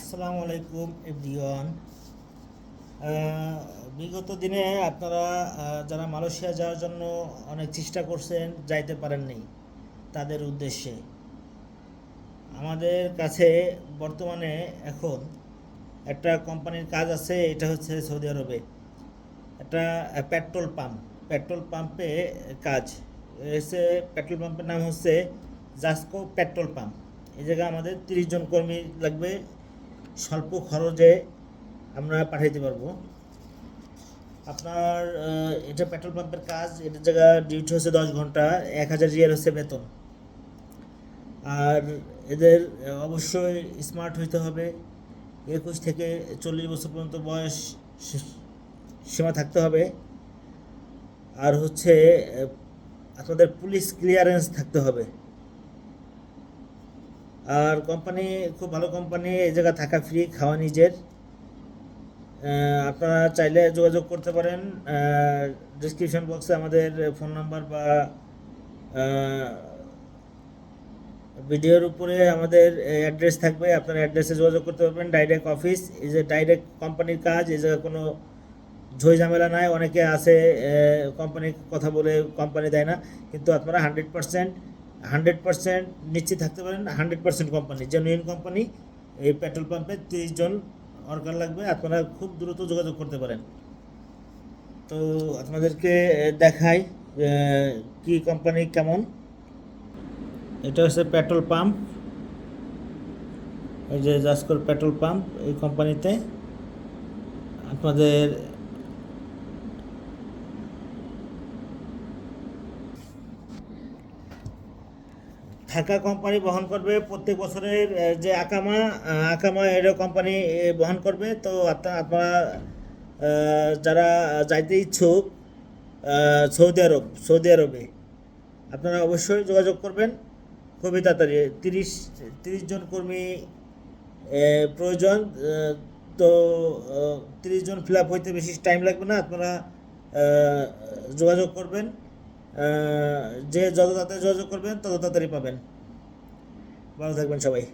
আসসালামু আলাইকুম এভরিওয়ান। বিগত দিনে আপনারা যারা মালয়েশিয়া যাওয়ার জন্য অনেক চেষ্টা করছেন, যাইতে পারেননি তাদের উদ্দেশ্যে। আমাদের কাছে বর্তমানে এখন একটা কোম্পানির কাজ আছে, এটা হচ্ছে সৌদি আরবে। একটা পেট্রোল পাম্প, পেট্রোল পাম্পে কাজ। এসে পেট্রোল পাম্পের নাম হচ্ছে জাসকো পেট্রোল পাম্প। এই জায়গায় আমাদের তিরিশ জন কর্মী লাগবে। স্বল্প খরচে আমরা পাঠাইতে পারব। আপনার এটা পেট্রোল পাম্পের কাজ এটার জায়গা ডিউটি হচ্ছে দশ ঘণ্টা, এক হাজার রিয়াল হচ্ছে বেতন। আর এদের অবশ্যই স্মার্ট হইতে হবে। একুশ থেকে চল্লিশ বছর পর্যন্ত বয়স সীমা থাকতে হবে। আর হচ্ছে আপনাদের পুলিশ ক্লিয়ারেন্স থাকতে হবে। আর কোম্পানি খুব ভালো কোম্পানি এই জায়গা থাকা ফ্রি খাওয়া নিজের। আপনারা চাইলে যোগাযোগ করতে পারেন। ডিসক্রিপশন বক্সে আমাদের ফোন নাম্বার বা ভিডিওর উপরে আমাদের অ্যাড্রেস থাকবে। আপনারা অ্যাড্রেসে যোগাযোগ করতে পারবেন। ডাইরেক্ট অফিস এই যে ডাইরেক্ট কোম্পানির কাজ, এই জায়গায় কোনো ঝই ঝামেলা নাই। অনেকে আছে কোম্পানির কথা বলে কোম্পানি দেয় না। কিন্তু আপনারা হান্ড্রেড পার্সেন্ট হান্ড্রেড পার্সেন্ট নিশ্চিত থাকতে পারেন, hundred percent company genuine company, এই পেট্রোল পাম্পে তিরিশ জন ওয়ার্কার লাগবে, আপনারা খুব দ্রুত যোগাযোগ করতে পারেন। তো আপনাদেরকে দেখাই কি কোম্পানি কেমন। এটা হচ্ছে পেট্রোল পাম্প, এই যে জাসকর পেট্রোল পাম্প, এই কোম্পানিতে। আপনাদের থাকা কোম্পানি বহন করবে, প্রত্যেক বছরের যে আকামা আকামা এটা কোম্পানি বহন করবে। তো আপনা- আপনারা যারা যাইতে ইচ্ছুক সৌদি আরব, সৌদি আরবে, আপনারা অবশ্যই যোগাযোগ করবেন। খুবই তাড়াতাড়ি, তিরিশ তিরিশ জন কর্মী প্রয়োজন তো তিরিশ জন ফিল আপ হইতে বেশি টাইম লাগবে না। আপনারা যোগাযোগ করবেন। যে যত তাড়াতাড়ি যোগাযোগ করবেন তত তাড়াতাড়ি পাবেন। ভালো থাকবেন সবাই।